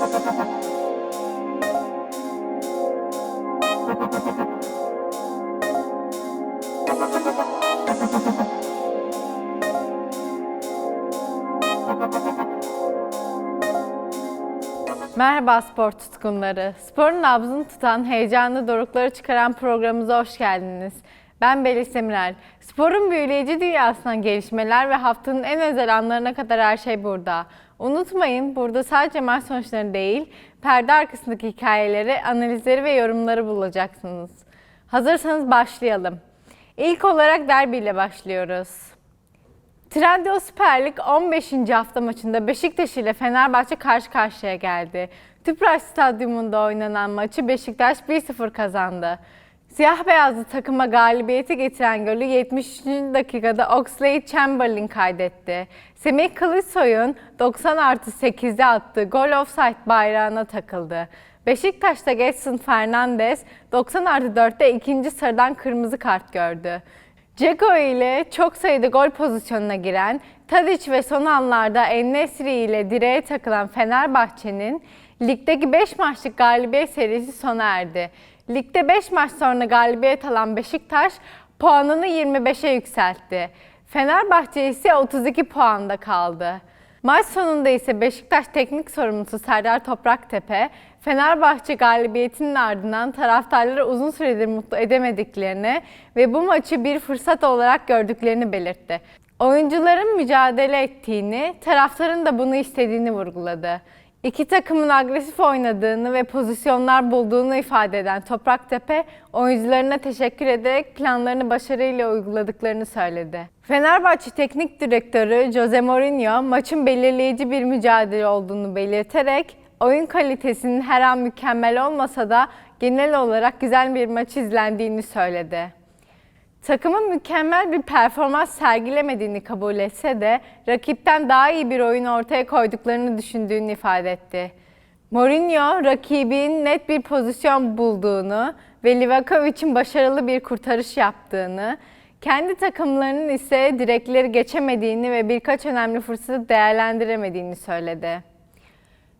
Merhaba spor tutkunları. Sporun nabzını tutan, heyecanlı dorukları çıkaran programımıza hoş geldiniz. Ben Beli Semirel. Sporun büyüleyici dünyasından gelişmeler ve haftanın en özel anlarına kadar her şey burada. Unutmayın burada sadece maç sonuçları değil, perde arkasındaki hikayeleri, analizleri ve yorumları bulacaksınız. Hazırsanız başlayalım. İlk olarak derbiyle başlıyoruz. Trendyol Süper Lig 15. hafta maçında Beşiktaş ile Fenerbahçe karşı karşıya geldi. Tüpraş Stadyumunda oynanan maçı Beşiktaş 1-0 kazandı. Siyah beyazlı takıma galibiyeti getiren golü 73. dakikada Oxlade Chamberlain kaydetti. Semih Kılıçsoy'un 90 artı 8'de attığı gol offside bayrağına takıldı. Beşiktaş'ta Getson Fernandes 90 artı 4'te ikinci sarıdan kırmızı kart gördü. Ceko ile çok sayıda gol pozisyonuna giren, Tadic ve son anlarda En-Nesyri ile direğe takılan Fenerbahçe'nin ligdeki 5 maçlık galibiyet serisi sona erdi. Ligde 5 maç sonra galibiyet alan Beşiktaş puanını 25'e yükseltti. Fenerbahçe ise 32 puanda kaldı. Maç sonunda ise Beşiktaş teknik sorumlusu Serdar Topraktepe, Fenerbahçe galibiyetinin ardından taraftarları uzun süredir mutlu edemediklerini ve bu maçı bir fırsat olarak gördüklerini belirtti. Oyuncuların mücadele ettiğini, taraftarın da bunu istediğini vurguladı. İki takımın agresif oynadığını ve pozisyonlar bulduğunu ifade eden Topraktepe, oyuncularına teşekkür ederek planlarını başarıyla uyguladıklarını söyledi. Fenerbahçe Teknik Direktörü Jose Mourinho, maçın belirleyici bir mücadele olduğunu belirterek, oyun kalitesinin her an mükemmel olmasa da genel olarak güzel bir maç izlendiğini söyledi. Takımın mükemmel bir performans sergilemediğini kabul etse de rakipten daha iyi bir oyun ortaya koyduklarını düşündüğünü ifade etti. Mourinho rakibin net bir pozisyon bulduğunu ve Livakovic'in başarılı bir kurtarış yaptığını, kendi takımlarının ise direkleri geçemediğini ve birkaç önemli fırsatı değerlendiremediğini söyledi.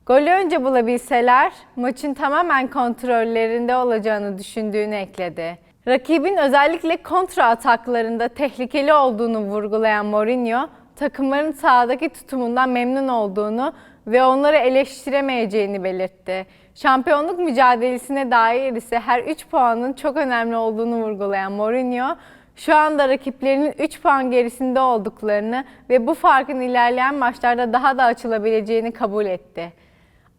Golü önce bulabilseler maçın tamamen kontrollerinde olacağını düşündüğünü ekledi. Rakibin özellikle kontra ataklarında tehlikeli olduğunu vurgulayan Mourinho, takımların sahadaki tutumundan memnun olduğunu ve onları eleştiremeyeceğini belirtti. Şampiyonluk mücadelesine dair ise her 3 puanın çok önemli olduğunu vurgulayan Mourinho, şu anda rakiplerinin 3 puan gerisinde olduklarını ve bu farkın ilerleyen maçlarda daha da açılabileceğini kabul etti.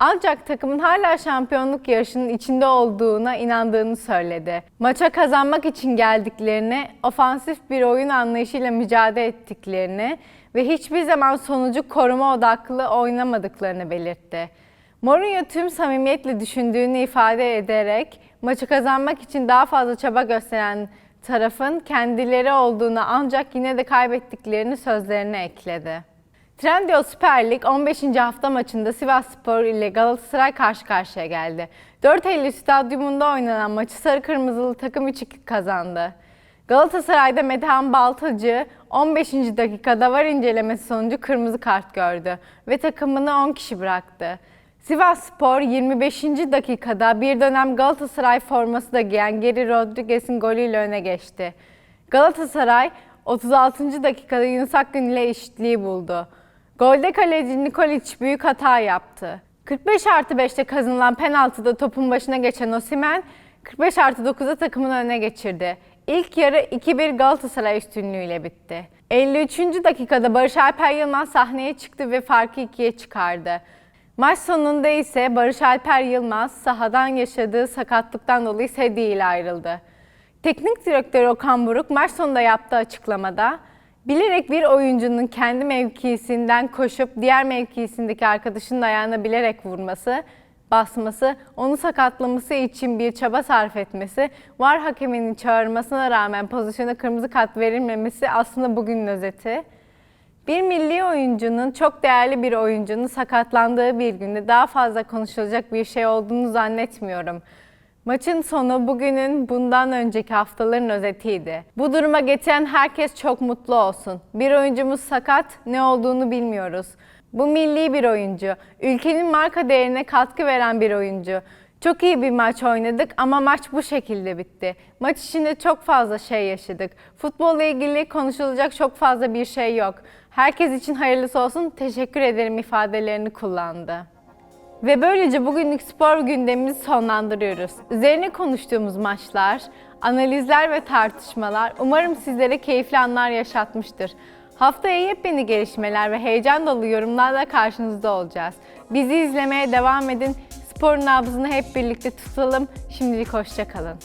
Ancak takımın hala şampiyonluk yarışının içinde olduğuna inandığını söyledi. Maça kazanmak için geldiklerini, ofansif bir oyun anlayışıyla mücadele ettiklerini ve hiçbir zaman sonucu koruma odaklı oynamadıklarını belirtti. Mourinho tüm samimiyetle düşündüğünü ifade ederek maçı kazanmak için daha fazla çaba gösteren tarafın kendileri olduğunu ancak yine de kaybettiklerini sözlerine ekledi. Trendyol Süper Lig 15. hafta maçında Sivas Spor ile Galatasaray karşı karşıya geldi. 4 Eylül Stadyumunda oynanan maçı sarı kırmızılı takım 3-2 kazandı. Galatasaray'da Metehan Baltacı 15. dakikada var incelemesi sonucu kırmızı kart gördü ve takımını 10 kişi bıraktı. Sivas Spor 25. dakikada bir dönem Galatasaray forması da giyen Geri Rodriguez'in golüyle öne geçti. Galatasaray 36. dakikada Yunus Akgün ile eşitliği buldu. Golde kaleci Nikolic büyük hata yaptı. 45 artı 5'te kazanılan penaltıda topun başına geçen Osimen 45 artı 9'da takımını öne geçirdi. İlk yarı 2-1 Galatasaray üstünlüğüyle bitti. 53. dakikada Barış Alper Yılmaz sahneye çıktı ve farkı ikiye çıkardı. Maç sonunda ise Barış Alper Yılmaz sahadan yaşadığı sakatlıktan dolayı sedye ile ayrıldı. Teknik direktör Okan Buruk maç sonunda yaptığı açıklamada bilerek bir oyuncunun kendi mevkisinden koşup diğer mevkisindeki arkadaşının ayağına bilerek vurması, basması, onu sakatlaması için bir çaba sarf etmesi, var hakeminin çağırmasına rağmen pozisyona kırmızı kart verilmemesi aslında bugünün özeti. Bir milli oyuncunun, çok değerli bir oyuncunun sakatlandığı bir günde daha fazla konuşulacak bir şey olduğunu zannetmiyorum. Maçın sonu bugünün bundan önceki haftaların özetiydi. Bu duruma getiren herkes çok mutlu olsun. Bir oyuncumuz sakat, ne olduğunu bilmiyoruz. Bu milli bir oyuncu. Ülkenin marka değerine katkı veren bir oyuncu. Çok iyi bir maç oynadık ama maç bu şekilde bitti. Maç içinde çok fazla şey yaşadık. Futbolla ilgili konuşulacak çok fazla bir şey yok. Herkes için hayırlısı olsun, teşekkür ederim ifadelerini kullandı. Ve böylece bugünlük spor gündemimizi sonlandırıyoruz. Üzerine konuştuğumuz maçlar, analizler ve tartışmalar umarım sizlere keyifli anlar yaşatmıştır. Haftaya yepyeni gelişmeler ve heyecan dolu yorumlarla karşınızda olacağız. Bizi izlemeye devam edin. Sporun nabzını hep birlikte tutalım. Şimdilik hoşçakalın.